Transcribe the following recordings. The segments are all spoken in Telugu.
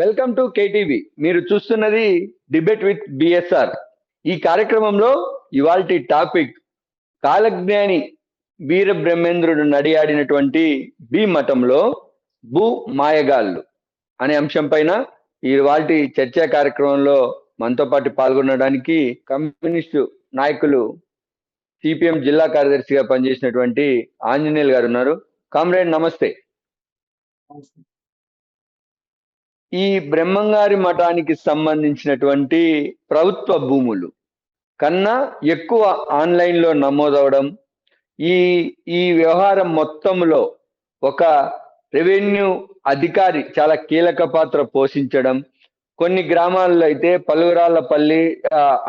Welcome to KTV. మీరు చూస్తున్నది డిబేట్ విత్ బిఎస్ఆర్ ఈ కార్యక్రమంలో ఇవాల్టి టాపిక్ కాలజ్ఞాని వీర బ్రహ్మేంద్రుడు నడియాడినటువంటి బి మఠంలో భూ మాయగాళ్ళు అనే అంశం పైన ఇవాల్టి చర్చా కార్యక్రమంలో మనతో పాటు పాల్గొనడానికి కమ్యూనిస్టు నాయకులు సిపిఎం జిల్లా కార్యదర్శిగా పనిచేసినటువంటి ఆంజనేయులు గారు ఉన్నారు. కామ్రేడ్ నమస్తే. ఈ బ్రహ్మంగారి మఠానికి సంబంధించినటువంటి ప్రభుత్వ భూములు. కన్నా ఎక్కువ ఆన్లైన్లో నమోదవడం ఈ ఈ వ్యవహారం మొత్తంలో ఒక రెవెన్యూ అధికారి చాలా కీలక పాత్ర పోషించడం. కొన్ని గ్రామాల్లో అయితే పలువురాళ్ళపల్లి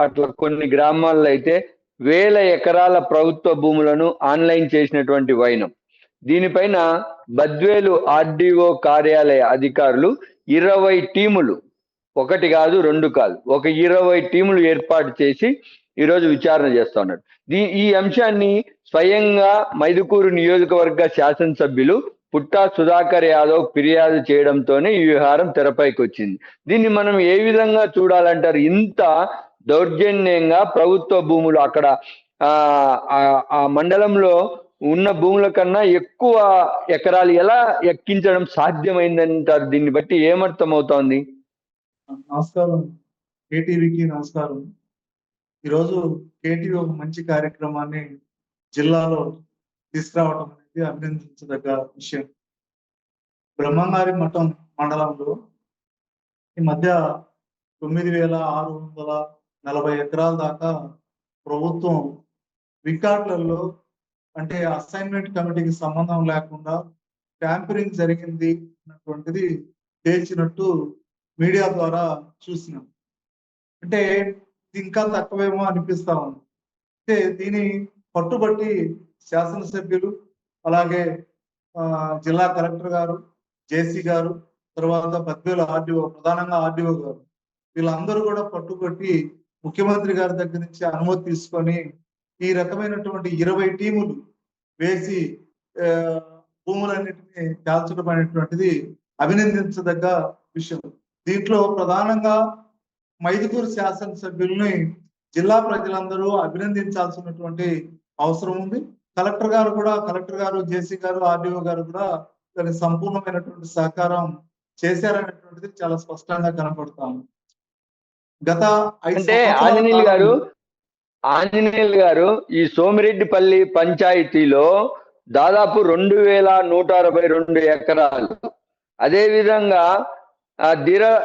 అట్లా కొన్ని గ్రామాల్లో అయితే వేల ఎకరాల ప్రభుత్వ భూములను ఆన్లైన్ చేసినటువంటి వైనం. దీనిపైన బద్వేలు ఆర్డీఓ కార్యాలయ అధికారులు ఇరవై టీములు. ఒకటి కాదు రెండు కాదు. ఒక ఇరవై టీములు ఏర్పాటు చేసి ఈరోజు విచారణ చేస్తా ఉన్నాడు. దీ ఈ అంశాన్ని స్వయంగా మైదుకూరు నియోజకవర్గ శాసనసభ్యులు పుట్టా సుధాకర్ యాదవ్ ఫిర్యాదు చేయడంతోనే ఈ వ్యవహారం తెరపైకి వచ్చింది. దీన్ని మనం ఏ విధంగా చూడాలంటారు? ఇంత దౌర్జన్యంగా ప్రభుత్వ భూములు అక్కడ ఆ మండలంలో ఉన్న భూముల కన్నా ఎక్కువ ఎకరాలు ఎలా ఎక్కించడం సాధ్యమైందంటారు? దీన్ని బట్టి ఏమర్థం అవుతోంది నమస్కారం. కేటీవీకి నమస్కారం. ఈరోజు కేటీవీ ఒక మంచి కార్యక్రమాన్ని జిల్లాలో తీసుకురావడం అనేది అభినందించదగ్గ విషయం. బ్రహ్మంగారి మఠం మండలంలో ఈ మధ్య తొమ్మిది వేల ఆరు వందల నలభై ఎకరాల దాకా ప్రభుత్వం రికార్డులలో అంటే అసైన్మెంట్ కమిటీకి సంబంధం లేకుండా ట్యాంపరింగ్ జరిగింది అన్నటువంటిది తేల్చినట్టు మీడియా ద్వారా చూసినాం. అంటే ఇంకా తక్కువేమో అనిపిస్తా ఉంది. అయితే దీని పట్టుబట్టి శాసనసభ్యులు అలాగే ఆ, జిల్లా కలెక్టర్ గారు జేసీ గారు తర్వాత బద్వేలు ఆర్డీఓ ప్రధానంగా ఆర్డీఓ గారు వీళ్ళందరూ కూడా పట్టుబట్టి ముఖ్యమంత్రి గారి దగ్గర నుంచి అనుమతి తీసుకొని ఈ రకమైనటువంటి ఇరవై టీములు వేసి భూములన్నిటిని కాల్చడం అనేటువంటిది అభినందించదగ్గ విషయం. దీంట్లో ప్రధానంగా మైదుకూరు శాసనసభ్యుల్ని జిల్లా ప్రజలందరూ అభినందించాల్సినటువంటి అవసరం ఉంది. కలెక్టర్ గారు కూడా కలెక్టర్ గారు జేసీ గారు ఆర్డీఓ గారు కూడా దానికి సంపూర్ణమైనటువంటి సహకారం చేశారనేటువంటిది చాలా స్పష్టంగా కనపడతాం గత ఐదు అంటే ఆంజనేయులు గారు ఆంజనేయులు గారు ఈ సోమిరెడ్డిపల్లి పంచాయతీలో దాదాపు రెండు వేల నూట అరవై రెండు ఎకరాలు. అదే విధంగా ఆ దిర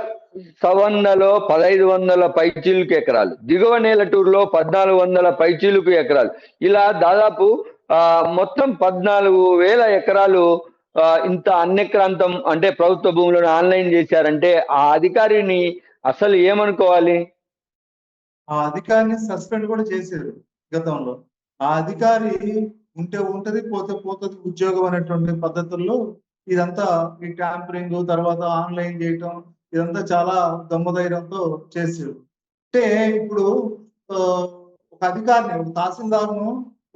సవన్నలో పదహైదు వందల పైచీలకు ఎకరాలు. దిగువ నేలటూరులో పద్నాలుగు వందల పైచీలకు ఎకరాలు. ఇలా దాదాపు ఆ మొత్తం పద్నాలుగు వేల ఎకరాలు ఇంత అన్యక్రాంతం అంటే ప్రభుత్వ భూములను ఆన్లైన్ చేశారంటే ఆ అధికారిని అసలు ఏమనుకోవాలి? ఆ అధికారిని సస్పెండ్ కూడా చేశారు గతంలో. ఆ అధికారి ఉంటే ఉంటది పోతే పోతుంది ఉద్యోగం అనేటువంటి పద్ధతుల్లో ఇదంతా ఈ ట్యాంపరింగ్ తర్వాత ఆన్లైన్ చేయటం ఇదంతా చాలా దమ్మధైర్యంతో చేశారు. అంటే ఇప్పుడు ఒక అధికారిని ఒక తహసీల్దార్ను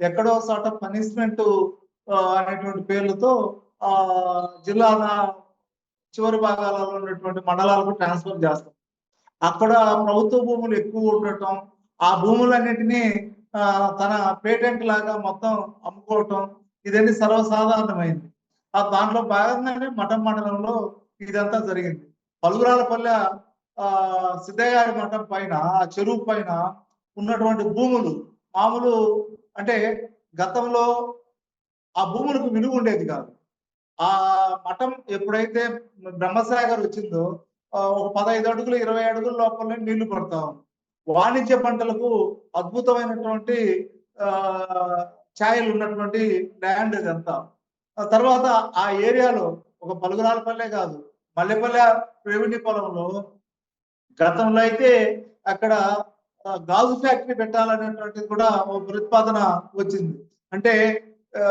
ఎక్కడో చోట పనిష్మెంట్ అనేటువంటి పేర్లతో ఆ జిల్లా చివరి భాగాలలో ఉన్నటువంటి మండలాలకు ట్రాన్స్ఫర్ చేస్తాం. అక్కడ ప్రభుత్వ భూములు ఎక్కువ ఉండటం ఆ భూములన్నిటినీ ఆ, తన పేటెంట్ లాగా మొత్తం అమ్ముకోవటం ఇదన్నీ సర్వసాధారణమైంది. ఆ దాంట్లో భాగంగానే మఠం మండలంలో ఇదంతా జరిగింది. పలుగురాలపల్లె ఆ సిద్ధయ్య గారి మఠం పైన ఆ చెరువు పైన ఉన్నటువంటి భూములు మామూలు అంటే గతంలో ఆ భూములకు విలువ ఉండేది కాదు. ఆ మఠం ఎప్పుడైతే బ్రహ్మసాగర్ వచ్చిందో ఒక పదహైదు అడుగులు ఇరవై అడుగుల లోపలనే నీళ్ళు పడతా వాణిజ్య పంటలకు అద్భుతమైనటువంటి ఆ ఛాయలు ఉన్నటువంటి ల్యాండ్ ఇదంతా. తర్వాత ఆ ఏరియాలో ఒక పలుగురాలపల్లె కాదు మల్లెపల్లె రెవెన్యూ పొలంలో గతంలో అయితే అక్కడ గాజు ఫ్యాక్టరీ పెట్టాలనేటువంటిది కూడా ఒక ప్రతిపాదన వచ్చింది. అంటే ఆ,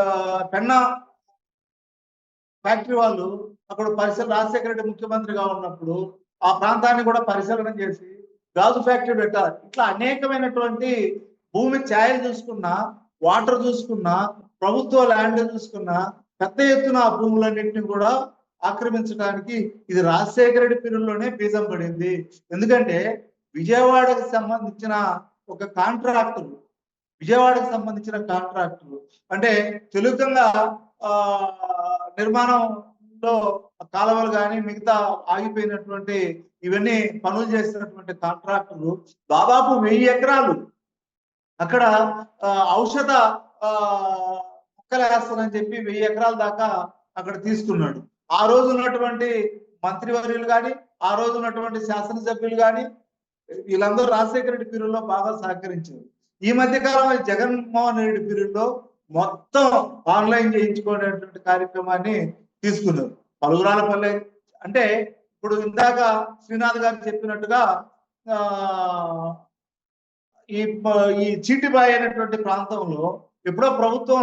ఫ్యాక్టరీ వాళ్ళు అక్కడ పరిసర రాజశేఖర రెడ్డి ముఖ్యమంత్రిగా ఉన్నప్పుడు ఆ ప్రాంతాన్ని కూడా పరిశీలన చేసి గాజు ఫ్యాక్టరీ పెట్టాలి ఇట్లా అనేకమైనటువంటి భూమి ఛాయలు చూసుకున్నా వాటర్ చూసుకున్నా ప్రభుత్వ ల్యాండ్ చూసుకున్నా పెద్ద ఎత్తున ఆ భూములన్నింటినీ కూడా ఆక్రమించడానికి ఇది రాజశేఖర రెడ్డి పీరియడ్లోనే బీజం పడింది. ఎందుకంటే విజయవాడకు సంబంధించిన ఒక కాంట్రాక్టులు విజయవాడకు సంబంధించిన కాంట్రాక్టులు అంటే తెలుగుగా ఆ లో కాలువలు కానీ మిగతా ఆగిపోయినటువంటి ఇవన్నీ పనులు చేసినటువంటి కాంట్రాక్టర్లు దాదాపు వెయ్యి ఎకరాలు. అక్కడ ఆ, ఔషధ ఆ, మొక్కలు వేస్తానని చెప్పి వెయ్యి ఎకరాల దాకా అక్కడ తీసుకున్నాడు. ఆ రోజు ఉన్నటువంటి మంత్రివర్యులు కానీ ఆ రోజు ఉన్నటువంటి శాసనసభ్యులు కానీ వీళ్ళందరూ రాజశేఖర రెడ్డి పీరియడ్లో బాగా సహకరించారు. ఈ మధ్య కాలంలో జగన్మోహన్ రెడ్డి పీరియడ్లో మొత్తం ఆన్లైన్ చేయించుకునేటువంటి కార్యక్రమాన్ని తీసుకున్నారు. పలుగురాల పల్లె అంటే ఇప్పుడు ఇందాక శ్రీనాథ్ గారు చెప్పినట్టుగా ఈ ప- ఈ చీటిబాయి అనేటువంటి ప్రాంతంలో ఎప్పుడో ప్రభుత్వం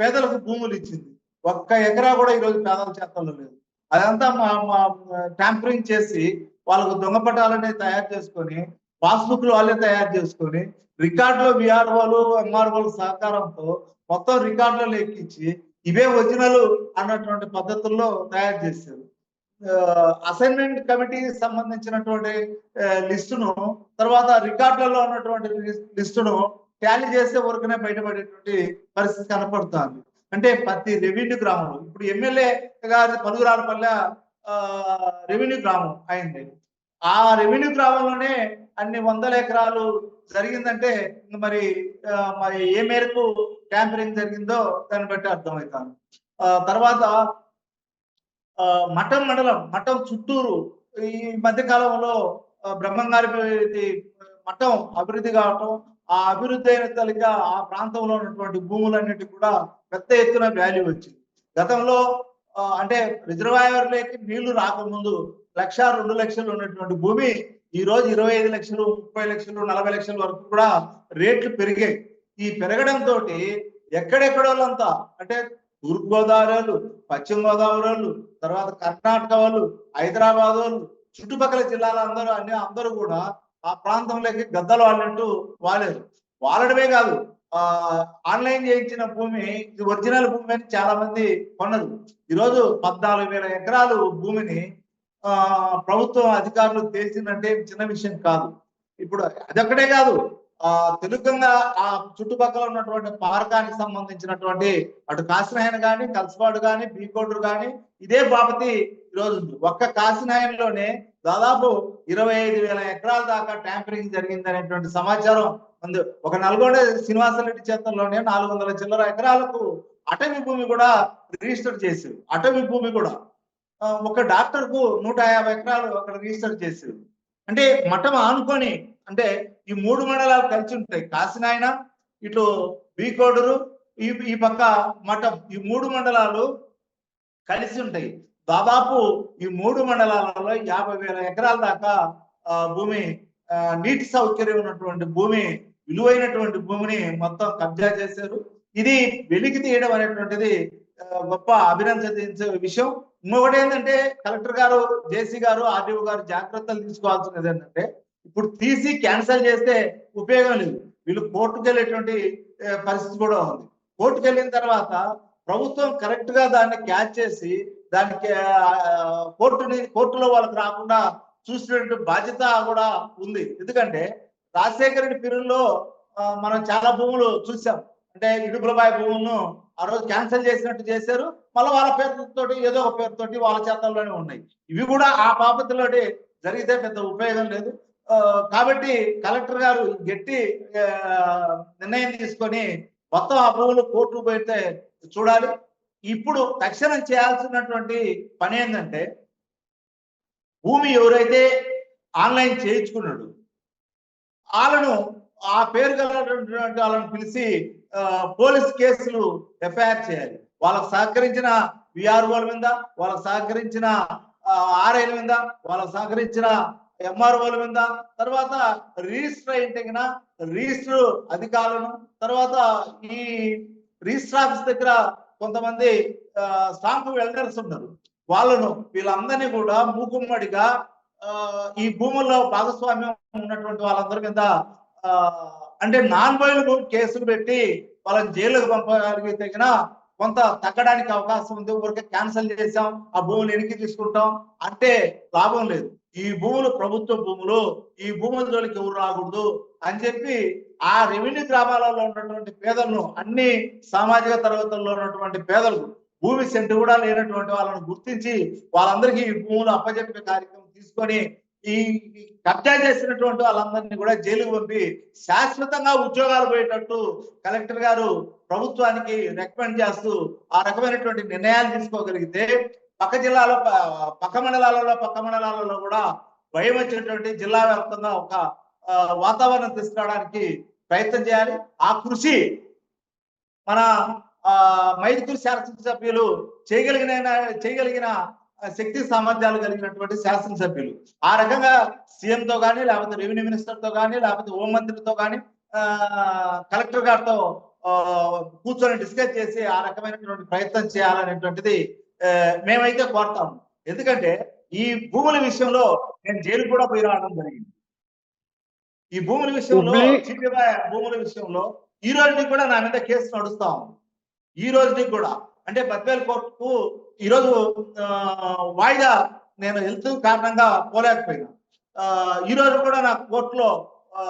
పేదలకు భూములు ఇచ్చింది. ఒక్క ఎకరా కూడా ఈరోజు పేదల చేతల్లో లేదు. అదంతా మా మా ట్యాంపరింగ్ చేసి వాళ్ళకు దొంగ పటాలనే తయారు చేసుకొని పాస్బుక్లు వాళ్ళే తయారు చేసుకొని రికార్డులో విఆర్ఓలు ఎంఆర్ఓల సహకారంతో మొత్తం రికార్డులలో ఎక్కించి ఇవే ఒరిజినల్ అన్నటువంటి పద్ధతుల్లో తయారు చేశారు. అసైన్మెంట్ కమిటీకి సంబంధించినటువంటి లిస్టును తర్వాత రికార్డులలో ఉన్నటువంటి లిస్టును ట్యాలీ చేసే వరకునే బయటపడేటువంటి పరిస్థితి కనపడుతుంది. అంటే ప్రతి రెవెన్యూ గ్రామం ఇప్పుడు ఎమ్మెల్యే గారి పలుగురాలపల్లె ఆ, రెవెన్యూ గ్రామం అయింది. ఆ రెవెన్యూ గ్రామంలోనే అన్ని వందల ఎకరాలు జరిగిందంటే మరి మరి ఏ మేరకు ట్యాంపరింగ్ జరిగిందో దాన్ని బట్టి అర్థమవుతాను. ఆ, తర్వాత ఆ, మఠం మండలం మఠం చుట్టూరు ఈ మధ్య కాలంలో బ్రహ్మంగారి మఠం అభివృద్ధి కావటం ఆ అభివృద్ధి అయిన తల్లిగా ఆ ప్రాంతంలో ఉన్నటువంటి భూములన్నిటి కూడా పెద్ద ఎత్తున వాల్యూ వచ్చింది. గతంలో అంటే రిజర్వాయర్లోకి నీళ్ళు రాకముందు లక్ష రెండు లక్షలు ఉన్నటువంటి భూమి ఈ రోజు ఇరవై ఐదు లక్షలు ముప్పై లక్షలు నలభై లక్షల వరకు కూడా రేట్లు పెరిగాయి. ఈ పెరగడంతో ఎక్కడెక్కడ వాళ్ళంతా అంటే తూర్పు గోదావరి వాళ్ళు పశ్చిమ గోదావరి వాళ్ళు తర్వాత కర్ణాటక వాళ్ళు హైదరాబాద్ వాళ్ళు చుట్టుపక్కల జిల్లాల అందరూ అన్ని అందరూ కూడా ఆ ప్రాంతంలోకి గద్దలు వాళ్ళంటూ వాలేదు వాలడమే కాదు ఆ ఆన్లైన్ చేయించిన భూమి ఇది ఒరిజినల్ భూమి అని చాలా మంది కొన్నది ఈరోజు పద్నాలుగు వేల ఎకరాలు భూమిని ప్రభుత్వం అధికారులు తేల్చిందంటే చిన్న విషయం కాదు. ఇప్పుడు అదొక్కటే కాదు. ఆ తెలుగంగా ఆ చుట్టుపక్కల ఉన్నటువంటి పారకానికి సంబంధించినటువంటి అటు కాశీనాయన కానీ కల్సపాడు కానీ బీకోడ్రు కానీ ఇదే బాపతి ఈరోజు ఒక్క కాశీనాయనలోనే దాదాపు ఇరవై ఐదు వేల ఎకరాల దాకా ట్యాంపరింగ్ జరిగింది అనేటువంటి సమాచారం ఉంది. ఒక నల్గొండ శ్రీనివాసరెడ్డి చేతంలోనే నాలుగు వందల చిల్లర ఎకరాలకు అటవీ భూమి కూడా రిజిస్టర్ చేశారు అటవీ భూమి కూడా. ఒక డాక్టర్కు నూట యాభై ఎకరాలు అక్కడ రిజిస్టర్ చేసారు అంటే మఠం ఆనుకొని అంటే ఈ మూడు మండలాలు కలిసి ఉంటాయి. కాసినాయన ఇటు బీకోడూరు ఈ ఈ పక్క మఠం ఈ మూడు మండలాలు కలిసి ఉంటాయి. దాదాపు ఈ మూడు మండలాలలో యాభై వేల ఎకరాల దాకా ఆ, భూమి నీటి సౌకర్యం ఉన్నటువంటి భూమి విలువైనటువంటి భూమిని మొత్తం కబ్జా చేశారు. ఇది వెలికి తీయడం అనేటువంటిది గొప్ప అభినందించే విషయం. ఇంకొకటి ఏంటంటే కలెక్టర్ గారు జేసీ గారు ఆర్డీఓ గారు జాగ్రత్తలు తీసుకోవాల్సినది ఏంటంటే ఇప్పుడు తీసి క్యాన్సిల్ చేస్తే ఉపయోగం లేదు. వీళ్ళు కోర్టుకు వెళ్ళేటువంటి పరిస్థితి కూడా ఉంది. కోర్టుకు వెళ్ళిన తర్వాత ప్రభుత్వం కరెక్ట్గా దాన్ని క్యాచ్ చేసి దానికి కోర్టుని కోర్టులో వాళ్ళకి రాకుండా చూసినటువంటి బాధ్యత కూడా ఉంది. ఎందుకంటే రాజశేఖర రెడ్డి పీరియడ్లో మనం చాలా భూములు చూసాం. అంటే ఇడుపులబాయి భూములను ఆ రోజు క్యాన్సిల్ చేసినట్టు చేశారు. మళ్ళీ వాళ్ళ పేరుతోటి ఏదో ఒక పేరుతోటి వాళ్ళ చేతల్లోనే ఉన్నాయి. ఇవి కూడా ఆ పాపతిలోటి జరిగితే పెద్ద ఉపయోగం లేదు. కాబట్టి కలెక్టర్ గారు గట్టి నిర్ణయం తీసుకొని మొత్తం ఆ భూములు కోర్టు పెడితే చూడాలి. ఇప్పుడు తక్షణం చేయాల్సినటువంటి పని ఏంటంటే భూమి ఎవరైతే ఆన్లైన్ చేయించుకున్నాడు వాళ్ళను ఆ పేరు గలటువంటి వాళ్ళని పిలిచి పోలీస్ కేసులు ఎఫ్ఐఆర్ చేయాలి. వాళ్ళకు సహకరించిన విఆర్ఓల మీద వాళ్ళకు సహకరించిన ఆర్ఐల మీద వాళ్ళకు సహకరించిన ఎంఆర్ఓల మీద తర్వాత రిజిస్టర్ అయితే రిజిస్టర్ అధికారులను తర్వాత ఈ రిజిస్టర్ ఆఫీస్ దగ్గర కొంతమంది స్టాంప్ వెల్డర్స్ ఉన్నారు. వాళ్ళను వీళ్ళందరినీ కూడా మూకుమ్మడిగా ఆ, ఈ భూముల్లో భాగస్వామ్యం ఉన్నటువంటి వాళ్ళందరి మీద అంటే నాన్ వైలబుల్ కేసులు పెట్టి వాళ్ళని జైలుకు పంపగలిగితే కొంత తగ్గడానికి అవకాశం ఉంది. ఊరికే క్యాన్సిల్ చేసాం ఆ భూములు వెనక్కి తీసుకుంటాం అంటే లాభం లేదు. ఈ భూములు ప్రభుత్వ భూములు ఈ భూముల జోలికి ఎవరు రాకూడదు అని చెప్పి ఆ రెవెన్యూ గ్రామాలలో ఉన్నటువంటి పేదలను అన్ని సామాజిక తరగతుల్లో ఉన్నటువంటి పేదలకు భూమి సెంటు కూడా లేనటువంటి వాళ్ళని గుర్తించి వాళ్ళందరికీ ఈ భూములు అప్పజెప్పే కార్యక్రమం తీసుకొని ఈ కబ్జా చేసినటువంటి వాళ్ళందరినీ కూడా జైలుకు పంపి శాశ్వతంగా ఉద్యోగాలు పోయేటట్టు కలెక్టర్ గారు ప్రభుత్వానికి రికమెండ్ చేస్తూ ఆ రకమైనటువంటి నిర్ణయాలు తీసుకోగలిగితే పక్క జిల్లాలో ప- పక్క మండలాలలో పక్క మండలాలలో కూడా భయం వచ్చినటువంటి జిల్లా వ్యాప్తంగా ఒక వాతావరణం తీసుకురావడానికి ప్రయత్నం చేయాలి. ఆ కృషి మన ఆ మైదుకూరు శాసనసభ్యులు చేయగలిగిన చేయగలిగిన శక్తి సామర్థ్యాలు కలిగినటువంటి శాసనసభ్యులు. ఆ రకంగా సీఎం తో కానీ లేకపోతే రెవెన్యూ మినిస్టర్తో కానీ లేకపోతే హోంమంత్రితో కానీ కలెక్టర్ గారితో కూర్చొని డిస్కస్ చేసి ఆ రకమైనటువంటి ప్రయత్నం చేయాలనేటువంటిది మేమైతే కోరుతాము ఎందుకంటే ఈ భూముల విషయంలో నేను జైలు కూడా పోయి రావడం జరిగింది. ఈ భూముల విషయంలో భూముల విషయంలో ఈ రోజుకి కూడా నా మీద కేసు నడుస్తా ఉంది. ఈ రోజుకి కూడా. అంటే బద్వేల్ కోర్టుకు ఈ రోజు ఆ, వాయిదా నేను హెల్త్ కారణంగా పోలేకపోయినా. ఆ, ఈ రోజు కూడా నాకు కోర్టులో ఆ,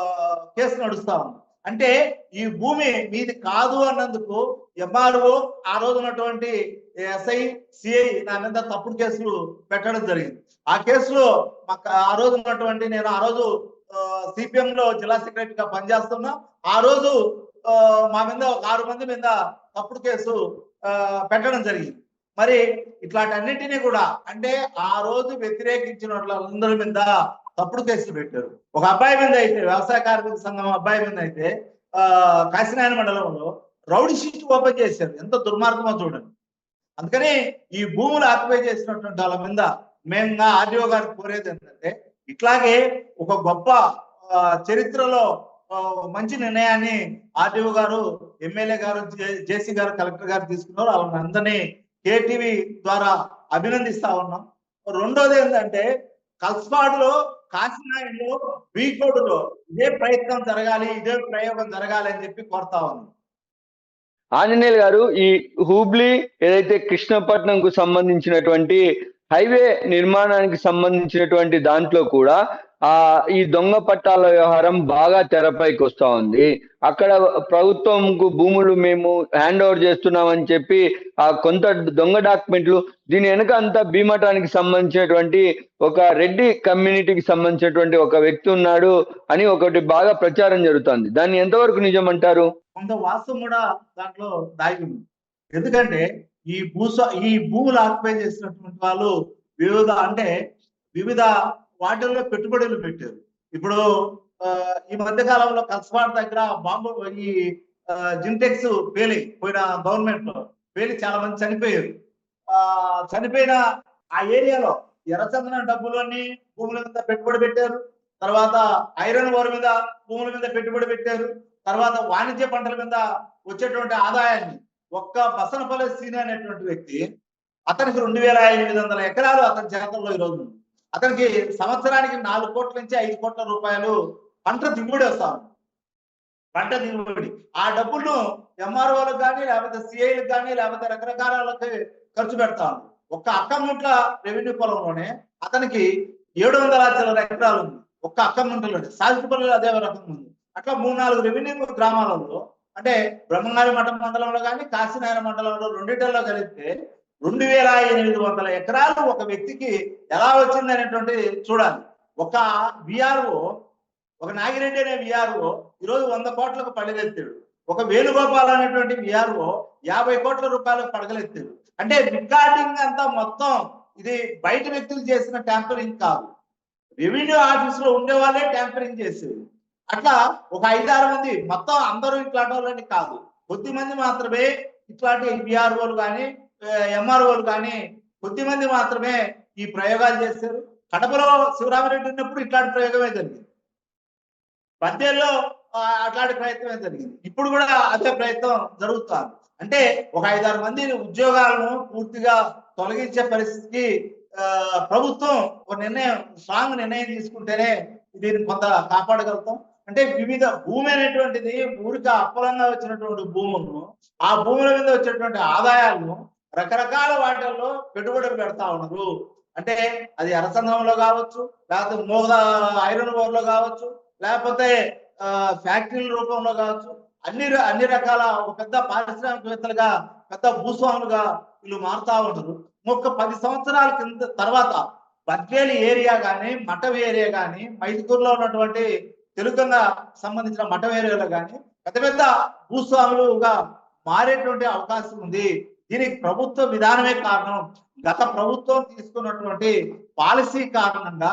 కేసు నడుస్తా ఉంది. అంటే ఈ భూమి మీది కాదు అన్నందుకు ఎంఆర్ఓ ఆ రోజు ఉన్నటువంటి ఎస్ఐ సిఐ నా మీద తప్పుడు కేసులు పెట్టడం జరిగింది. ఆ కేసులో మాకు ఆ రోజు ఉన్నటువంటి నేను ఆ రోజు సిపిఎం లో జిల్లా సెక్రటరీ గా పనిచేస్తున్నా. ఆ రోజు ఆ, మా మీద ఒక ఆరు మంది మీద తప్పుడు కేసు ఆ, పెట్టడం జరిగింది. మరి ఇట్లాంటి కూడా అంటే ఆ రోజు వ్యతిరేకించిన వాళ్ళందరి మీద తప్పుడు కేసులు పెట్టారు. ఒక అబ్బాయి మీద అయితే వ్యవసాయ కార్మిక సంఘం అబ్బాయి మీద అయితే ఆ కాశీనాయన మండలంలో రౌడీ షీట్ ఓపెన్ చేశారు. ఎంత దుర్మార్గమో చూడండి. అందుకని ఈ భూములు ఆక్యుపై చేసినటువంటి వాళ్ళ మీద మేము ఆర్డీఓ గారికి కోరేది ఏంటంటే ఇట్లాగే ఒక గొప్ప ఆ, చరిత్రలో మంచి నిర్ణయాన్ని ఆర్డీఓ గారు ఎమ్మెల్యే గారు జే- జేసీ గారు కలెక్టర్ గారు తీసుకున్నారు. వాళ్ళని అందరినీ కేటీవీ ద్వారా అభినందిస్తా ఉన్నాం. రెండోది ఏంటంటే కల్స్పాడులో కాశీనాయుడులో వీకోడులో ఇదే ప్రయత్నం జరగాలి ఇదే ప్రయోగం జరగాలి అని చెప్పి కోరుతా ఉన్నాం. ఆంజనేయులు గారు ఈ హూబ్లీ ఏదైతే కృష్ణపట్నంకు సంబంధించినటువంటి హైవే నిర్మాణానికి సంబంధించినటువంటి దాంట్లో కూడా ఆ ఈ దొంగ పట్టాల వ్యవహారం బాగా తెరపైకి వస్తా ఉంది. అక్కడ ప్రభుత్వంకు భూములు మేము హ్యాండ్ ఓవర్ చేస్తున్నామని చెప్పి ఆ కొంత దొంగ డాక్యుమెంట్లు దీని వెనుక అంతా భీమటానికి సంబంధించినటువంటి ఒక రెడ్డి కమ్యూనిటీకి సంబంధించినటువంటి ఒక వ్యక్తి ఉన్నాడు అని ఒకటి బాగా ప్రచారం జరుగుతుంది. దాన్ని ఎంతవరకు నిజం అంటారు కొంత వాస్తవం కూడా దాంట్లో దాగి ఎందుకంటే ఈ భూస ఈ భూములు ఆక్యుపై చేసినటువంటి వాళ్ళు వివిధ అంటే వివిధ వాటిల్లో పెట్టుబడులు పెట్టారు. ఇప్పుడు ఆ, ఈ మధ్య కాలంలో కల్స్వాడ్ దగ్గర బాంబు ఈ జింటెక్స్ పేలి పోయిన గవర్నమెంట్లో పేలి చాలా మంది చనిపోయారు. ఆ చనిపోయిన ఆ ఏరియాలో ఎర్రచందన డబ్బులన్నీ భూముల మీద పెట్టుబడి పెట్టారు. తర్వాత ఐరన్ ఓర్ మీద భూముల మీద పెట్టుబడి పెట్టారు. తర్వాత వాణిజ్య పంటల మీద వచ్చేటువంటి ఆదాయాన్ని ఒక్క బసనపల్లి సీని అనేటువంటి వ్యక్తి అతనికి రెండు వేల ఎనిమిది వందల ఎకరాలు అతని జాతరలో ఈరోజు ఉంది. అతనికి సంవత్సరానికి నాలుగు కోట్ల నుంచి ఐదు కోట్ల రూపాయలు పంట దిగుబడి వస్తా ఉంది. పంట దిగుబడి. ఆ డబ్బులను ఎంఆర్ఓలకు కానీ లేకపోతే సిఐలకు కానీ లేకపోతే రకరకాలకి ఖర్చు పెడతా ఉంది. ఒక్క అక్కముంట్ల రెవెన్యూ పొలంలోనే అతనికి ఏడు వందల చిల్లర ఎకరాలు ఉంది. ఒక్క అక్కముంటలోనే సాగిపల్లిలో అదే రకంగా ఉంది. అట్లా మూడు నాలుగు రెవెన్యూ గ్రామాలలో అంటే బ్రహ్మంగారి మఠం మండలంలో కానీ కాశీనారాయణ మండలంలో రెండింటిలో కలిపితే రెండు వేల ఎనిమిది వందల ఎకరాలు ఒక వ్యక్తికి ఎలా వచ్చింది అనేటువంటిది చూడాలి. ఒక విఆర్ఓ ఒక నాగిరెడ్డి అనే విఆర్ఓ ఈరోజు వంద కోట్లకు పడగెత్తాడు. ఒక వేణుగోపాల్ అనేటువంటి విఆర్ఓ యాభై కోట్ల రూపాయలకు పడగలెత్తాడు అంటే రికార్డింగ్ అంతా మొత్తం ఇది బయట వ్యక్తులు చేసిన ట్యాంపరింగ్ కాదు. రెవెన్యూ ఆఫీస్లో ఉండే వాళ్ళే ట్యాంపరింగ్ చేసేది. అట్లా ఒక ఐదారు మంది మొత్తం అందరూ ఇట్లాంటి వాళ్ళని కాదు. కొద్ది మంది మాత్రమే ఇట్లాంటి విఆర్ఓలు కానీ ఎంఆర్ఓలు కానీ కొద్ది మంది మాత్రమే ఈ ప్రయోగాలు చేశారు. కడపలో శివరామరెడ్డి ఉన్నప్పుడు ఇట్లాంటి ప్రయోగమే జరిగింది. పద్యాల్లో అట్లాంటి ప్రయత్నమే జరిగింది. ఇప్పుడు కూడా అదే ప్రయత్నం జరుగుతుంది. అంటే ఒక ఐదారు మంది ఉద్యోగాలను పూర్తిగా తొలగించే పరిస్థితికి ఆ, ప్రభుత్వం ఒక నిర్ణయం స్ట్రాంగ్ నిర్ణయం తీసుకుంటేనే దీన్ని కొంత కాపాడగలుగుతాం. అంటే వివిధ భూమి అనేటువంటిది ఊరికి అప్పలంగా వచ్చినటువంటి భూములను ఆ భూముల మీద వచ్చేటువంటి ఆదాయాలను రకరకాల వాటిల్లో పెట్టుబడులు పెడతా ఉన్నారు. అంటే అది అరసంగంలో కావచ్చు లేకపోతే మోగ ఐరన్ ఓర్లో కావచ్చు లేకపోతే ఫ్యాక్టరీల రూపంలో కావచ్చు. అన్ని అన్ని రకాల ఒక పెద్ద పారిశ్రామికవేత్తలుగా పెద్ద భూస్వాములుగా వీళ్ళు మారుతా ఉంటారు ఒక పది సంవత్సరాల కింద తర్వాత బద్వేలి ఏరియా కానీ మఠం ఏరియా కానీ మైదుకూరులో ఉన్నటువంటి తెలుగుగా సంబంధించిన మఠం ఏరియాలో కానీ పెద్ద పెద్ద భూస్వాములుగా మారేటువంటి అవకాశం ఉంది. దీనికి ప్రభుత్వ విధానమే కారణం. గత ప్రభుత్వం తీసుకున్నటువంటి పాలసీ కారణంగా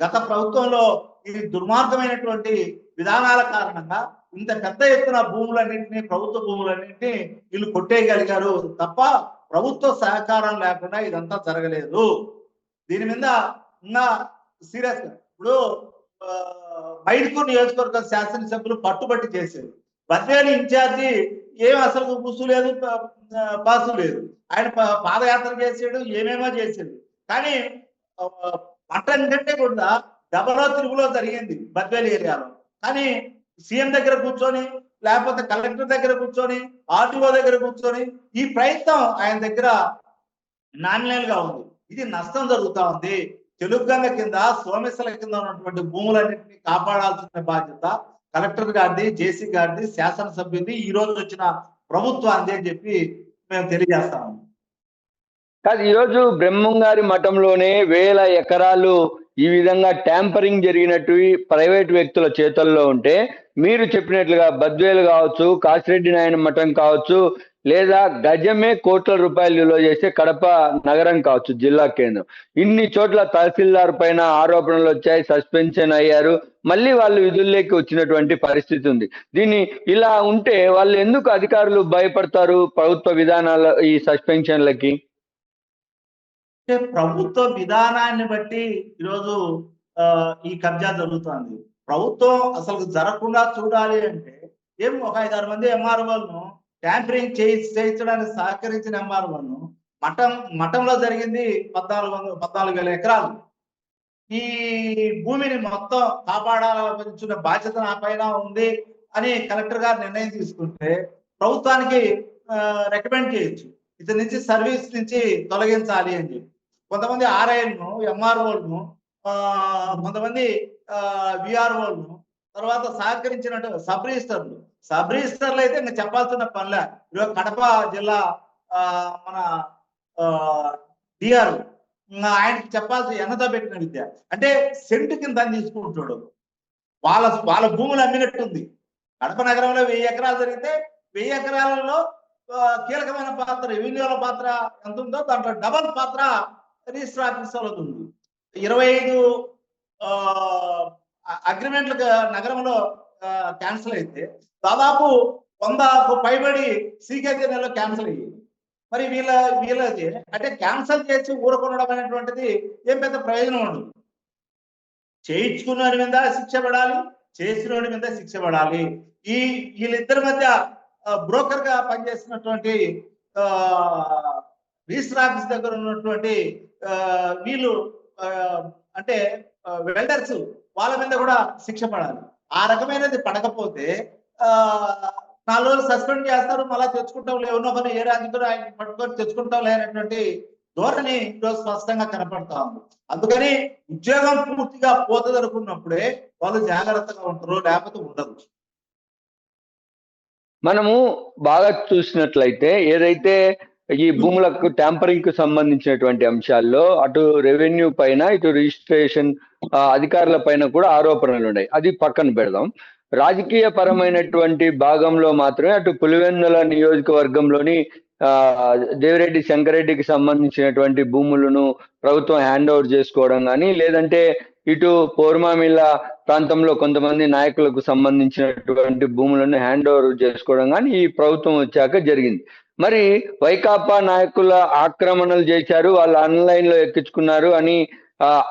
గత ప్రభుత్వంలో ఇది దుర్మార్గమైనటువంటి విధానాల కారణంగా ఇంత పెద్ద ఎత్తున భూములన్నింటినీ ప్రభుత్వ భూములన్నింటినీ వీళ్ళు కొట్టేయగలిగారు. తప్ప ప్రభుత్వ సహకారం లేకుండా ఇదంతా జరగలేదు. దీని మీద ఇంకా సీరియస్ ఇప్పుడు ఆ, నియోజకవర్గ శాసనసభ్యులు పట్టుబట్టి చేశారు. బద్వేలు ఇన్ఛార్జి ఏం అసలు గుసు లేదు పాసు లేదు. ఆయన పాదయాత్ర చేసాడు ఏమేమో చేసాడు. కానీ పట్టణం కంటే కూడా డబలో తిరుగులో జరిగింది బద్వేలు ఏరియాలో. కానీ సీఎం దగ్గర కూర్చొని లేకపోతే కలెక్టర్ దగ్గర కూర్చొని ఆర్టీఓ దగ్గర కూర్చొని ఈ ప్రయత్నం ఆయన దగ్గర నామినల్గా ఉంది. ఇది నష్టం జరుగుతా ఉంది. తెలుగు గంగ కింద సోమేశ్వర కింద ఉన్నటువంటి భూములన్నింటినీ కాపాడాల్సిన బాధ్యత కలెక్టర్ గారిది జేసీ గారిది శాసనసభ్యుది ఈ రోజు వచ్చిన ప్రభుత్వాన్ని అని చెప్పి మేము తెలియజేస్తాము. కాదు ఈరోజు బ్రహ్మంగారి మఠంలోనే వేల ఎకరాలు ఈ విధంగా ట్యాంపరింగ్ జరిగినట్టు ప్రైవేట్ వ్యక్తుల చేతుల్లో ఉంటే మీరు చెప్పినట్లుగా బద్వేలు కావచ్చు కాసిరెడ్డి నాయన మఠం కావచ్చు లేదా గజమే కోట్ల రూపాయలు నిల్వ చేసే కడప నగరం కావచ్చు జిల్లా కేంద్రం. ఇన్ని చోట్ల తహసీల్దార్ పైన ఆరోపణలు వచ్చాయి సస్పెన్షన్ అయ్యారు. మళ్ళీ వాళ్ళు విధుల్లోకి వచ్చినటువంటి పరిస్థితి ఉంది. దీన్ని ఇలా ఉంటే వాళ్ళు ఎందుకు అధికారులు భయపడతారు ప్రభుత్వ విధానాల ఈ సస్పెన్షన్లకి? అంటే ప్రభుత్వ విధానాన్ని బట్టి ఈరోజు ఆ, ఈ కబ్జా జరుగుతోంది. ప్రభుత్వం అసలు జరగకుండా చూడాలి అంటే ఏం ఒక ఐదారు మంది ఎంఆర్ఓలను ట్యాంపరింగ్ చేయి చేయించడానికి సహకరించిన ఎంఆర్ఓలను మఠం మఠంలో జరిగింది పద్నాలుగు వందల పద్నాలుగు వేల ఎకరాలు. ఈ భూమిని మొత్తం కాపాడాల్సిన బాధ్యత నా పైన ఉంది అని కలెక్టర్ గారు నిర్ణయం తీసుకుంటే ప్రభుత్వానికి రికమెండ్ చేయొచ్చు. ఇతని నుంచి సర్వీస్ నుంచి తొలగించాలి అని చెప్పి. కొంతమంది ఆర్ఐలను ఎంఆర్ఓలను కొంతమంది విఆర్ఓలను తర్వాత సహకరించినట్టు సబ్ రిజిస్టర్లు సబ్ రిజిస్టర్లు అయితే ఇంకా చెప్పాల్సిన పనిలే. ఈరోజు కడప జిల్లా ఆ, మన డిఆర్ఓ. ఆయనకి చెప్పాల్సి ఎన్నతో పెట్టిన విద్య. అంటే సెంటు కింద తీసుకుంటాడు వాళ్ళ వాళ్ళ భూములు అమ్మినట్టుంది. కడప నగరంలో వెయ్యి ఎకరాలు జరిగితే వెయ్యి ఎకరాలలో కీలకమైన పాత్ర రెవెన్యూల పాత్ర ఎంత ఉందో దాంట్లో డబల్ పాత్ర రిజిస్టర్ ఆఫీస్ ఉంది. ఇరవై ఐదు అగ్రిమెంట్లు నగరంలో క్యాన్సిల్ అయితే దాదాపు వంద పైబడి సీకేజీ నెలలో క్యాన్సిల్ అయ్యాయి. మరి వీళ్ళ వీళ్ళది అంటే క్యాన్సిల్ చేసి ఊరుకొనడం అనేటువంటిది ఏం పెద్ద ప్రయోజనం ఉండదు. చేయించుకున్న మీద శిక్ష పడాలి చేసిన మీద శిక్ష పడాలి. ఈ వీళ్ళిద్దరి మధ్య బ్రోకర్గా పనిచేస్తున్నటువంటి ఆ, రిజిస్టర్ ఆఫీస్ దగ్గర ఉన్నటువంటి వీళ్ళు అంటే వెల్డర్స్ వాళ్ళ మీద కూడా శిక్ష పడాలి. ఆ రకమైనది పడకపోతే ఆ నాలుగు రోజులు సస్పెండ్ చేస్తారు మళ్ళా తెచ్చుకుంటాం లేవున్నో పని ఏ రాజకీయ ఆయన పట్టుకొని తెచ్చుకుంటాం లేనటువంటి ధోరణి ఈరోజు స్పష్టంగా కనపడతా ఉంది. అందుకని ఉద్యోగం పూర్తిగా పోతుంది అనుకున్నప్పుడే వాళ్ళు జాగ్రత్తగా ఉంటారు లేకపోతే ఉండదు మనము బాగా చూసినట్లయితే ఏదైతే ఈ భూములకు ట్యాంపరింగ్కు సంబంధించినటువంటి అంశాల్లో అటు రెవెన్యూ పైన ఇటు రిజిస్ట్రేషన్ అధికారుల పైన కూడా ఆరోపణలు ఉన్నాయి. అది పక్కన పెడదాం. రాజకీయ పరమైనటువంటి భాగంలో మాత్రమే అటు పులివెందుల నియోజకవర్గంలోని ఆ, దేవిరెడ్డి శంకరెడ్డికి సంబంధించినటువంటి భూములను ప్రభుత్వం హ్యాండ్ ఓవర్ చేసుకోవడం కానీ లేదంటే ఇటు పోర్మామిల్ల ప్రాంతంలో కొంతమంది నాయకులకు సంబంధించినటువంటి భూములను హ్యాండ్ ఓవర్ చేసుకోవడం కానీ ఈ ప్రభుత్వం వచ్చాక జరిగింది. మరి వైకాపా నాయకుల ఆక్రమణలు చేశారు వాళ్ళు ఆన్లైన్లో ఎక్కించుకున్నారు అని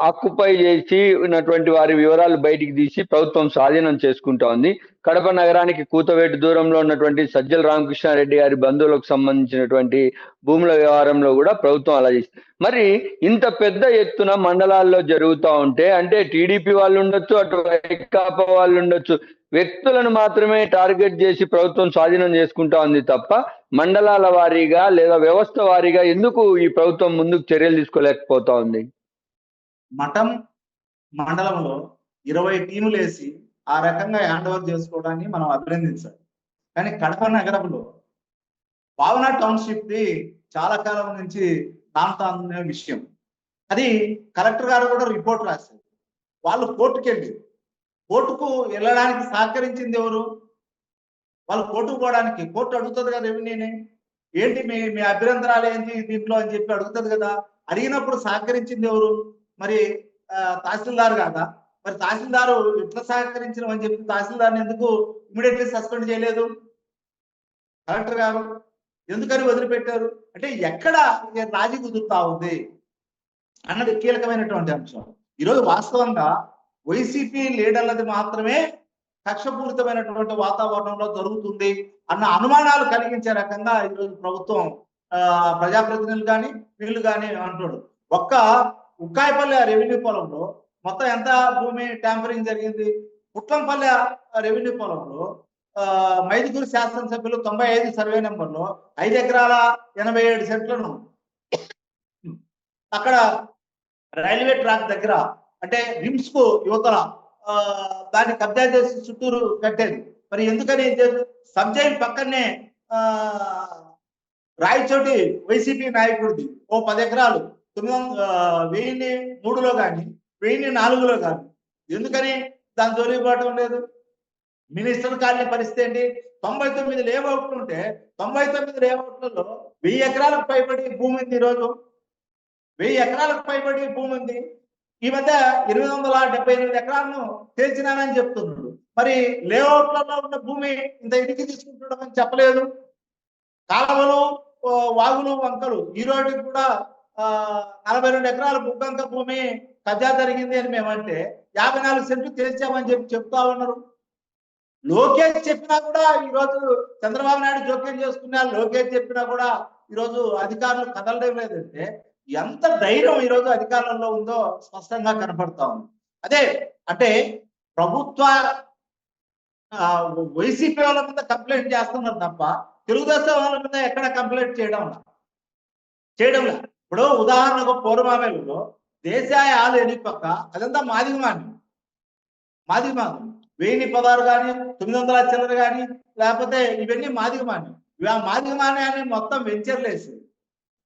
ఆక్యుపై చేసి ఉన్నటువంటి వారి వివరాలు బయటికి తీసి ప్రభుత్వం స్వాధీనం చేసుకుంటా ఉంది కడప నగరానికి కూతవేటు దూరంలో ఉన్నటువంటి సజ్జల రామకృష్ణారెడ్డి గారి బంధువులకు సంబంధించినటువంటి భూముల వ్యవహారంలో కూడా ప్రభుత్వం అలా చేసింది. మరి ఇంత పెద్ద ఎత్తున మండలాల్లో జరుగుతూ ఉంటే అంటే టీడీపీ వాళ్ళు ఉండొచ్చు అటు వైకాపా వాళ్ళు ఉండొచ్చు వ్యక్తులను మాత్రమే టార్గెట్ చేసి ప్రభుత్వం స్వాధీనం చేసుకుంటా ఉంది తప్ప మండలాల వారీగా లేదా వ్యవస్థ వారీగా ఎందుకు ఈ ప్రభుత్వం ముందుకు చర్యలు తీసుకోలేకపోతా ఉంది? మఠం మండలంలో ఇరవై టీములు వేసి ఆ రకంగా హ్యాండ్ ఓవర్ చేసుకోవడాన్ని మనం అభినందించాలి. కానీ కడప నగరంలో భావన టౌన్షిప్ది చాలా కాలం నుంచి నాంతానే విషయం. అది కలెక్టర్ గారు కూడా రిపోర్ట్ రాశారు. వాళ్ళు కోర్టుకి వెళ్ళి కోర్టుకు వెళ్ళడానికి సహకరించింది ఎవరు? వాళ్ళు కోర్టుకు పోవడానికి కోర్టు అడుగుతుంది కదా రెవెన్యూని ఏంటి మీ మీ అభ్యంతరాలు ఏంటి దీంట్లో అని చెప్పి అడుగుతుంది కదా? అడిగినప్పుడు సహకరించింది ఎవరు? మరి ఆ, తహసీల్దార్ కాదా? మరి తహసీల్దారు ఎట్లా సహకరించిన అని చెప్పి తహసీల్దార్ని ఎందుకు ఇమీడియట్లీ సస్పెండ్ చేయలేదు? కలెక్టర్ గారు ఎందుకని వదిలిపెట్టారు? అంటే ఎక్కడ రాజీ కుదురుతా ఉంది అన్నది కీలకమైనటువంటి అంశం. ఈరోజు వాస్తవంగా వైసీపీ లీడర్లది మాత్రమే కక్షపూరితమైనటువంటి వాతావరణంలో జరుగుతుంది అన్న అనుమానాలు కలిగించే రకంగా ఈరోజు ప్రభుత్వం ఆ, ప్రజాప్రతినిధులు కానీ వీళ్ళు కానీ అంటాడు ఒక్క ఉక్కాయపల్లె రెవెన్యూ పొలంలో మొత్తం ఎంత భూమి ట్యాంపరింగ్ జరిగింది? పుట్లంపల్లె రెవెన్యూ పొలంలో ఆ, మైదుగురు శాసనసభ్యులు తొంభై ఐదు సర్వే నెంబర్లో ఐదు ఎకరాల ఎనభై ఏడు సెంట్లను అక్కడ రైల్వే ట్రాక్ దగ్గర అంటే రిమ్స్కు యువతల ఆ, దాన్ని కబ్జా చేసి చుట్టూరు కట్టేది. మరి ఎందుకని సబ్ జైలు పక్కనే ఆ, రాయచోటి వైసీపీ నాయకుడిది ఓ పది ఎకరాలు తొమ్మిది వందల వెయ్యిని మూడులో కానీ వెయ్యిని నాలుగులో కానీ ఎందుకని? దాని జోలికి పోవటం లేదు. మినిస్టర్ కాలనీ పరిస్థితి ఏంటి? తొంభై తొమ్మిది లేఅవుట్లు ఉంటే తొంభై తొమ్మిది లేఅవుట్లలో వెయ్యి ఎకరాలకు పైబడి భూమి ఉంది ఈరోజు. వెయ్యి ఎకరాలకు పైబడి భూమి ఉంది. ఈ మధ్య ఎనిమిది వందల డెబ్బై ఎనిమిది ఎకరాలను తేల్చినానని చెప్తున్నాడు. మరి లేఅవుట్లలో ఉన్న భూమి ఇంత ఇడికి తీసుకుంటున్నామని చెప్పలేదు. కాలువలు వాగులు వంకలు ఈ రోజుకి కూడా నలభై రెండు ఎకరాల బుగ్గంక భూమి కజా జరిగింది అని మేమంటే యాభై నాలుగు సెంట్లు తెలిసామని చెప్పి చెప్తా ఉన్నారు. లోకేష్ చెప్పినా కూడా ఈ రోజు చంద్రబాబు నాయుడు జోక్యం చేసుకున్నారు లోకేష్ చెప్పినా కూడా ఈ రోజు అధికారులు కదలడం లేదంటే ఎంత ధైర్యం ఈ రోజు అధికారంలో ఉందో స్పష్టంగా కనపడతా ఉంది. అదే అంటే ప్రభుత్వ వైసీపీ వాళ్ళ మీద కంప్లైంట్ చేస్తున్నారు తప్ప తెలుగుదేశం వాళ్ళ మీద ఎక్కడ కంప్లైంట్ చేయడం లా. ఇప్పుడు ఉదాహరణకు పూర్వమామేలో దేశాయ ఆలు ఎని పక్క అదంతా మాదిగమాని. మాదిగమాని. వెయ్యి పదహారు కానీ తొమ్మిది వందల చిల్లర కానీ లేకపోతే ఇవన్నీ మాదిగమాని. ఇవి ఆ మాదిగమాన్యాన్ని మొత్తం వెంచర్లేసి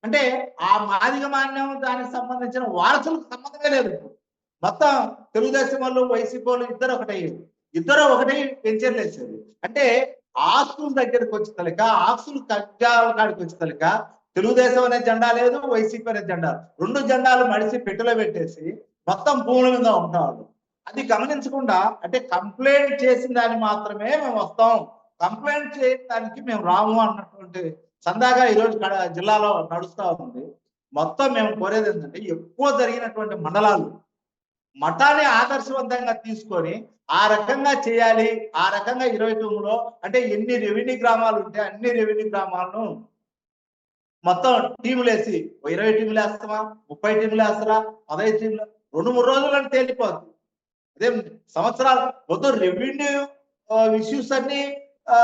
అంటే ఆ మాదిగమాన్యం దానికి సంబంధించిన వారసులకు సంబంధమే లేదు మొత్తం తెలుగుదేశం వాళ్ళు వైసీపీ వాళ్ళు ఇద్దరు ఒకటయ్యారు ఇద్దరు ఒకటి వెంచర్లు వేసారు అంటే ఆస్తుల దగ్గరికి వచ్చి తలక ఆస్తులు కట్టాల కాడికి వచ్చి తలక తెలుగుదేశం అనే జెండా లేదు వైసీపీ అనే జెండా. రెండు జెండాలు మడిసి పెట్టెలో పెట్టేసి మొత్తం భూముల మీద ఉంటాడు అది గమనించకుండా అంటే కంప్లైంట్ చేసిన దాన్ని మాత్రమే మేము వస్తాం. కంప్లైంట్ చేయడానికి మేము రాము అన్నటువంటి సందాగా ఈరోజు జిల్లాలో నడుస్తూ ఉంది. మొత్తం మేము కోరేది ఏంటంటే ఎక్కువ జరిగినటువంటి మండలాలు మఠాన్ని ఆదర్శవంతంగా తీసుకొని ఆ రకంగా చేయాలి. ఆ రకంగా ఇరవై తొమ్మిదిలో అంటే ఎన్ని రెవెన్యూ గ్రామాలు ఉంటే అన్ని రెవెన్యూ గ్రామాలను మొత్తం టీములు వేసి ఓ ఇరవై టీములు వేస్తామా ముప్పై టీములు వేస్తారా? పదహైదు టీములు? రెండు మూడు రోజులను తేలిపోతుంది అదే సంవత్సరాలు మొత్తం రెవెన్యూ ఇష్యూస్ అన్ని ఆ,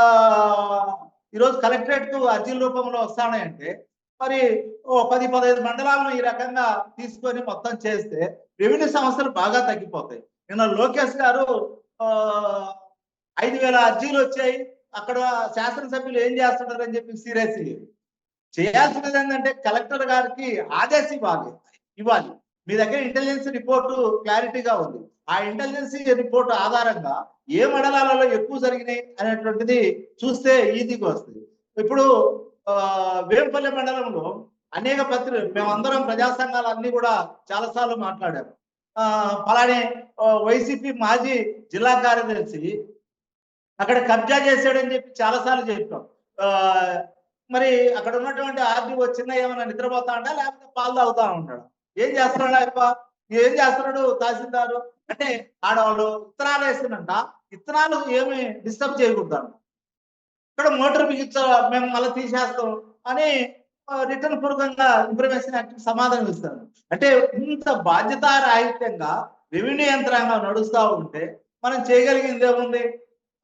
ఈరోజు కలెక్టరేట్కు అర్జీల రూపంలో వస్తాయంటే మరి ఓ పది పదహైదు మండలాలను ఈ రకంగా తీసుకొని మొత్తం చేస్తే రెవెన్యూ సమస్యలు బాగా తగ్గిపోతాయి. నిన్న లోకేష్ గారు ఆ, ఐదు వేల అర్జీలు వచ్చాయి. అక్కడ శాసనసభ్యులు ఏం చేస్తున్నారు అని చెప్పి సీరియస్ చేయాల్సినది ఏంటంటే కలెక్టర్ గారికి ఆదేశం ఇవ్వాలి. ఇవ్వాలి. మీ దగ్గర ఇంటెలిజెన్స్ రిపోర్టు క్లారిటీగా ఉంది. ఆ ఇంటెలిజెన్స్ రిపోర్ట్ ఆధారంగా ఏ మండలాలలో ఎక్కువ జరిగినాయి అనేటువంటిది చూస్తే ఈజీగా వస్తుంది. ఇప్పుడు ఆ, వేంపల్లి మండలంలో అనేక పత్రి మేమందరం ప్రజా సంఘాలు అన్ని కూడా చాలాసార్లు మాట్లాడాము ఆ, వైసీపీ మాజీ జిల్లా కార్యదర్శి అక్కడ కబ్జా చేశాడని చెప్పి చాలాసార్లు చెప్పాం. ఆ, మరి అక్కడ ఉన్నటువంటి ఆర్డీఓ చిన్న ఏమైనా నిద్రపోతా ఉంటా లేకపోతే పాలు తాగుతా ఉంటాడు? ఏం చేస్తున్నాడు అయ్యప్ప ఏం చేస్తున్నాడు తహసీల్దారు? అంటే ఆడవాళ్ళు విత్తనాలు వేస్తున్నంట విత్తనాలు ఏమి డిస్టర్బ్ చేయకూడదు. ఇక్కడ మోటార్ బిగించ మేము మళ్ళీ తీసేస్తాం అని రిటర్న్ పూర్వకంగా ఇన్ఫర్మేషన్ యాక్ట్ సమాధానం ఇస్తారు. అంటే ఇంత బాధ్యతారాహిత్యంగా రెవెన్యూ యంత్రాంగం నడుస్తా ఉంటే మనం చేయగలిగింది ఏముంది?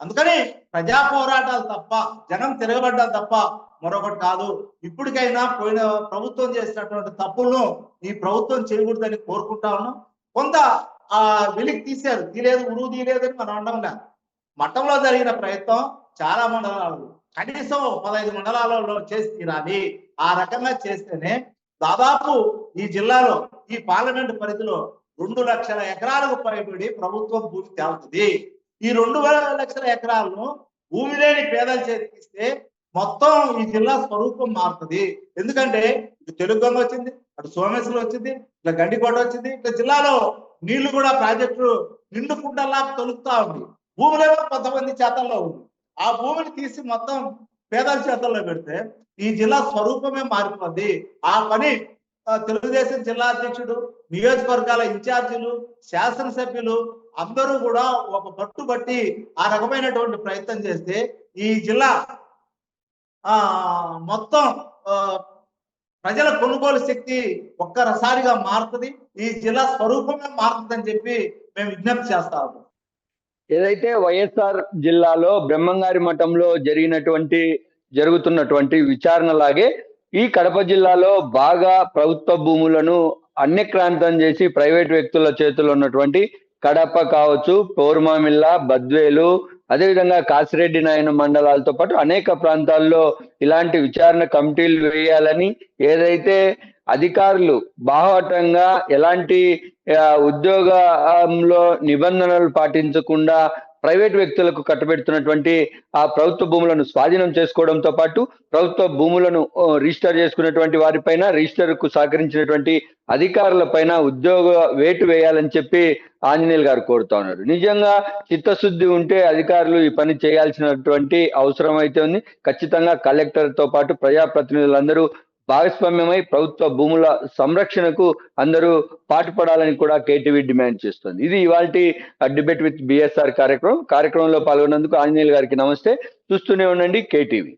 అందుకని ప్రజా పోరాటాలు తప్ప జనం తిరగబడ్డాలు తప్ప మరొకటి కాదు. ఇప్పటికైనా పోయిన ప్రభుత్వం చేసినటువంటి తప్పులను ఈ ప్రభుత్వం చేయకూడదని కోరుకుంటా ఉన్నాం. కొంత ఆ వెలికి తీశారు. తీలేదు ఉరువు తీలేదని మనం అండం మఠంలో జరిగిన ప్రయత్నం చాలా మండలాలు కనీసం పదహైదు మండలాలలో చేసి తీరాలి. ఆ రకంగా చేస్తేనే దాదాపు ఈ జిల్లాలో ఈ పార్లమెంట్ పరిధిలో రెండు లక్షల ఎకరాలకు పైబడి ప్రభుత్వం భూమి తేలుతుంది. ఈ రెండు వేల లక్షల ఎకరాలను భూమి లేని పేదల చేతికిస్తే మొత్తం ఈ జిల్లా స్వరూపం మారుతుంది. ఎందుకంటే ఇటు తెలుగుగంగ వచ్చింది అటు సోమేశ్వరం వచ్చింది ఇట్లా గండికోట వచ్చింది ఇట్లా జిల్లాలో నీళ్ళు కూడా ప్రాజెక్టు నిండుకుండలా తొలుగుతా ఉంది. భూములేమో కొంతమంది చేతల్లో ఉంది. ఆ భూమిని తీసి మొత్తం పేదల చేతల్లో పెడితే ఈ జిల్లా స్వరూపమే మారిపోద్ది. ఆ పని తెలుగుదేశం జిల్లా అధ్యక్షుడు నియోజకవర్గాల ఇన్ఛార్జీలు శాసనసభ్యులు అందరూ కూడా ఒక పట్టుబట్టి ఆ రకమైనటువంటి ప్రయత్నం చేస్తే ఈ జిల్లా ఆ మొత్తం ప్రజల కొనుగోలు శక్తి ఒక్కసారిగా మారుతుంది ఈ జిల్లా స్వరూపమే మారుతుందని చెప్పి మేము విజ్ఞప్తి చేస్తాము ఏదైతే వైఎస్ఆర్ జిల్లాలో బ్రహ్మంగారి మఠంలో జరిగినటువంటి జరుగుతున్నటువంటి విచారణలాగే ఈ కడప జిల్లాలో బాగా ప్రభుత్వ భూములను అన్యక్రాంతం చేసి ప్రైవేట్ వ్యక్తుల చేతులు ఉన్నటువంటి కడప కావచ్చు పౌర్మామిల్లా బద్వేలు అదేవిధంగా కాసిరెడ్డి నాయన మండలాలతో పాటు అనేక ప్రాంతాల్లో ఇలాంటి విచారణ కమిటీలు వేయాలని ఏదైతే అధికారులు బాహటంగా ఎలాంటి ఉద్యోగంలో నిబంధనలు పాటించకుండా ప్రైవేట్ వ్యక్తులకు కట్టబెడుతున్నటువంటి ఆ ప్రభుత్వ భూములను స్వాధీనం చేసుకోవడంతో పాటు ప్రభుత్వ భూములను రిజిస్టర్ చేసుకున్నటువంటి వారిపైన రిజిస్టర్కు సహకరించినటువంటి అధికారుల పైన ఉద్యోగ వేటు వేయాలని చెప్పి ఆంజనేయులు గారు కోరుతా ఉన్నారు. నిజంగా చిత్తశుద్ధి ఉంటే అధికారులు ఈ పని చేయాల్సినటువంటి అవసరం అయితే ఉంది. ఖచ్చితంగా కలెక్టర్తో పాటు ప్రజాప్రతినిధులందరూ భాగస్వామ్యమై ప్రభుత్వ భూముల సంరక్షణకు అందరూ పాటుపడాలని కూడా కేటీవీ డిమాండ్ చేస్తుంది. ఇది ఇవాళ డిబేట్ విత్ బిఎస్ఆర్ కార్యక్రమం. కార్యక్రమంలో పాల్గొన్నందుకు ఆంజనేయులు గారికి నమస్తే. చూస్తూనే ఉండండి కేటీవీ.